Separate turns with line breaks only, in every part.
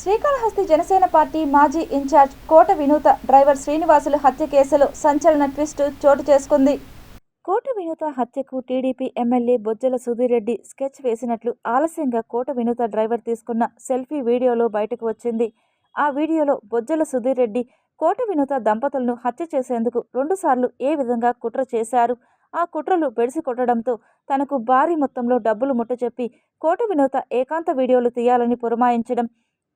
Srikalahasti Janasena party మాజీ incharge Kota Vinutha driver Srinivasulu హత్య కేసులో సంచలన ట్విస్ట్ చోటు చేసుకుంది. కోట వినూత హత్యకు TDP MLA Bojjala Sudheer Reddy sketch వేసినట్లు ఆలస్యంగా కోట వినూత డ్రైవర్ తీసుకున్న సెల్ఫీ వీడియోలో బయటకు వచ్చింది. ఆ వీడియోలో బొజ్జల సుధీర్ రెడ్డి కోట వినూత దంపతులను హత్య చేసేందుకు రెండుసార్లు ఏ విధంగా కుట్ర చేశారు? ఆ కుట్రలు బెడిసి కొట్టడంతో తనకు భారీ మొత్తంలో డబ్బులు ముట్టచెప్పి కోట వినూత ఏకాంత వీడియోలు తీయాలని పురమాయించడం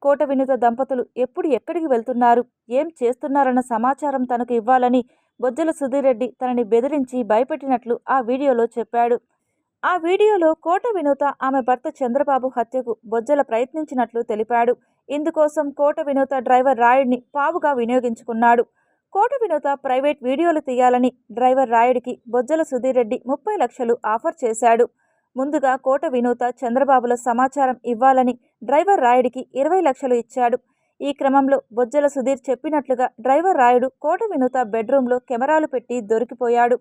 కోట వినూత దంపతులు ఎప్పుడు ఎక్కడికి వెళ్తున్నారు? ఏం చేస్తున్నారన్న సమాచారం తనకు ఇవ్వాలని బొజ్జల సుధీర్ రెడ్డి తనని బెదిరించి భయపెట్టినట్లు ఆ వీడియోలో చెప్పాడు. ఆ వీడియోలో కోట వినూత ఆమె భర్త చంద్రబాబు హత్యకు బొజ్జల ప్రయత్నించినట్లు తెలిపాడు. ఇందుకోసం కోట వినూత డ్రైవర్ రాయుడిని పావుగా వినియోగించుకున్నాడు. కోట వినూత ప్రైవేట్ వీడియోలు తీయాలని డ్రైవర్ రాయుడికి బొజ్జల సుధీర్ రెడ్డి ముప్పై లక్షలు ఆఫర్ చేశాడు. ముందుగా కోట వినూత చంద్రబాబుల సమాచారం ఇవ్వాలని డ్రైవర్ రాయుడికి ఇరవై లక్షలు ఇచ్చాడు. ఈ క్రమంలో బొజ్జల సుధీర్ చెప్పినట్లుగా డ్రైవర్ రాయుడు కోట వినూత బెడ్రూమ్లో కెమెరాలు పెట్టి దొరికిపోయాడు.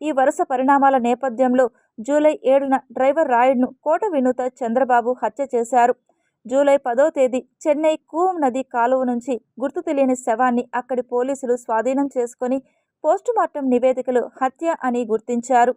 ఈ వరుస పరిణామాల నేపథ్యంలో జూలై ఏడున డ్రైవర్ రాయుడును కోట వినూత చంద్రబాబు హత్య చేశారు. జూలై పదో తేదీ చెన్నై కూవం నది కాలువ నుంచి గుర్తు తెలియని శవాన్ని అక్కడి పోలీసులు స్వాధీనం చేసుకొని పోస్టుమార్టం నివేదికలు హత్య అని గుర్తించారు.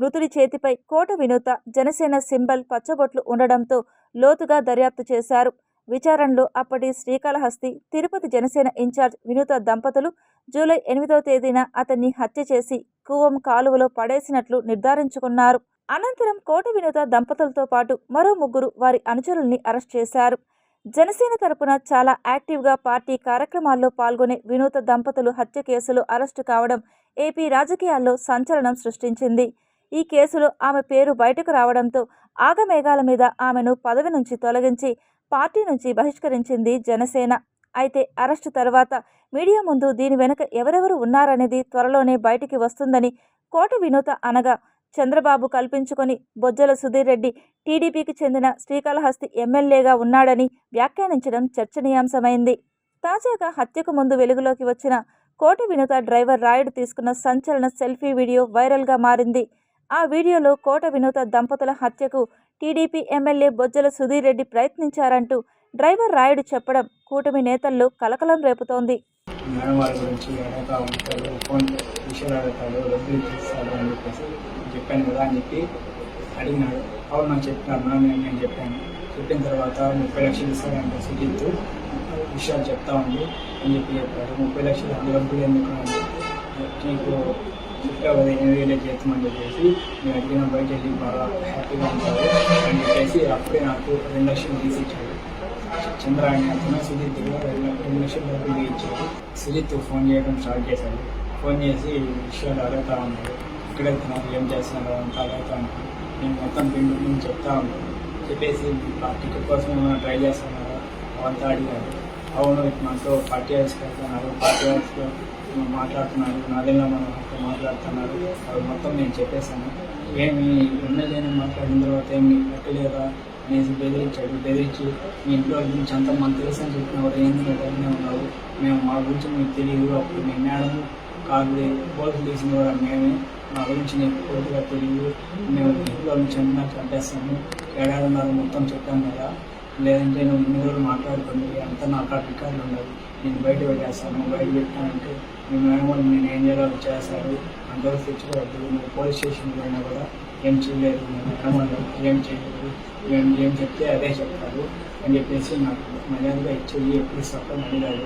మృతుడి చేతిపై కోట వినూత జనసేన సింబల్ పచ్చబొట్లు ఉండడంతో లోతుగా దర్యాప్తు చేశారు. విచారణలో అప్పటి శ్రీకాళహస్తి తిరుపతి జనసేన ఇన్ఛార్జ్ వినూత దంపతులు జూలై ఎనిమిదవ తేదీన అతన్ని హత్య చేసి కూవం కాలువలో పడేసినట్లు నిర్ధారించుకున్నారు. అనంతరం కోట వినూత దంపతులతో పాటు మరో ముగ్గురు వారి అనుచరుల్ని అరెస్ట్ చేశారు. జనసేన తరపున చాలా యాక్టివ్గా పార్టీ కార్యక్రమాల్లో పాల్గొనే వినూత దంపతులు హత్య కేసులో అరెస్టు కావడం ఏపీ రాజకీయాల్లో సంచలనం సృష్టించింది. ఈ కేసులో ఆమె పేరు బయటకు రావడంతో ఆగమేఘాల మీద ఆమెను పదవి నుంచి తొలగించి పార్టీ నుంచి బహిష్కరించింది జనసేన. అయితే అరెస్టు తర్వాత మీడియా ముందు దీని వెనుక ఎవరెవరు ఉన్నారనేది త్వరలోనే బయటికి వస్తుందని కోట వినూత అనగా చంద్రబాబు కల్పించుకొని బొజ్జల సుధీర్ రెడ్డి టీడీపీకి చెందిన శ్రీకాళహస్తి ఎమ్మెల్యేగా ఉన్నాడని వ్యాఖ్యానించడం చర్చనీయాంశమైంది. తాజాగా హత్యకు ముందు వెలుగులోకి వచ్చిన కోట వినూత డ్రైవర్ రాయుడు తీసుకున్న సంచలన సెల్ఫీ వీడియో వైరల్గా మారింది. ఆ వీడియోలో కోట వినూత దంపతుల హత్యకు టీడీపీ ఎమ్మెల్యే బొజ్జల సుధీర్ రెడ్డి ప్రయత్నించారంటూ డ్రైవర్ రాయుడు చెప్పడం కూటమి నేతల్లో కలకలం రేపుతోంది.
చెప్పాను కదా అని చెప్పి అడిగినాడు. అవును నాకు చెప్పినారు నేను చెప్పాను. చెప్పిన తర్వాత ముప్పై లక్షలు ఇస్తాడంటే సుజిత్ విషయాలు చెప్తా ఉంది అని చెప్పి చెప్పాడు. ముప్పై లక్షలు అందులో ఎందుకు అని నీకు పదిహేను వేలు ఎనిమిది చేస్తామని చెప్పేసి నేను అడిగిన బయట వెళ్ళి బాగా హ్యాపీగా ఉంటాడు అని చెప్పేసి అప్పుడే నాకు రెండు లక్షలు తీసి ఇచ్చాడు చంద్ర అనే అతను సుజిత్ రెండు రెండు లక్షల డబ్బులు ఇచ్చాడు సుజిత్ ఫోన్ చేయడం స్టార్ట్ చేశాడు ఫోన్ చేసి విషయాలు అడుగుతా ఉన్నాడు ఇక్కడ ఏం చేస్తున్నారు అంతా అడుగుతా ఉన్నాడు నేను మొత్తం పిండి చెప్తా ఉన్నాను చెప్పేసి టికెట్ కోసం ఏమైనా ట్రై చేస్తున్నారా అంతా అడిగాడు అవును మాతో పార్టీ హౌస్కి పార్టీ మాట్లాడుతున్నారు నాదేలా మనం మాట్లాడుతున్నారు. అవి మొత్తం నేను చెప్పేశాను. ఏమి ఉన్నదేని మాట్లాడిన తర్వాత ఏమి పెట్టలేదా అనేసి బెదిరించాడు. బెదిరించి మీ ఇంట్లో గురించి అంతా మనకు తెలుసు అని చెప్పినవారు ఏంది నువ్వు బయటనే ఉన్నావు మేము మా గురించి మీకు తెలియదు. అప్పుడు మీ మేడం కాదు పోలీసు తీసిన కూడా మేమే. మా గురించి నీకు పూర్తిగా తెలియదు. మేము ఇంట్లో నుంచి అన్నా చంపేస్తాము ఏడాదిన్నర మొత్తం చెప్పాం కదా. లేదంటే నువ్వు ఇన్ని రోజులు మాట్లాడుతుంది అంతా నా రికార్డులు ఉన్నాయి నేను బయట పెట్టేస్తాను బయట పెట్టానంటే మీ మేడం వాళ్ళు నేను ఏం చేయాలో చేస్తారు. అంతవరకు తెచ్చుకోవద్దు. నువ్వు పోలీస్ స్టేషన్కి పోయినా కూడా ఏం చేయలేదు. మీ మేడం వాళ్ళు ఏం చేయలేదు. మేము ఏం చెప్తే అదే చెప్తారు అని చెప్పేసి నాకు మర్యాదగా ఇచ్చేయి ఎప్పుడు సపోర్ట్ అడిగాడు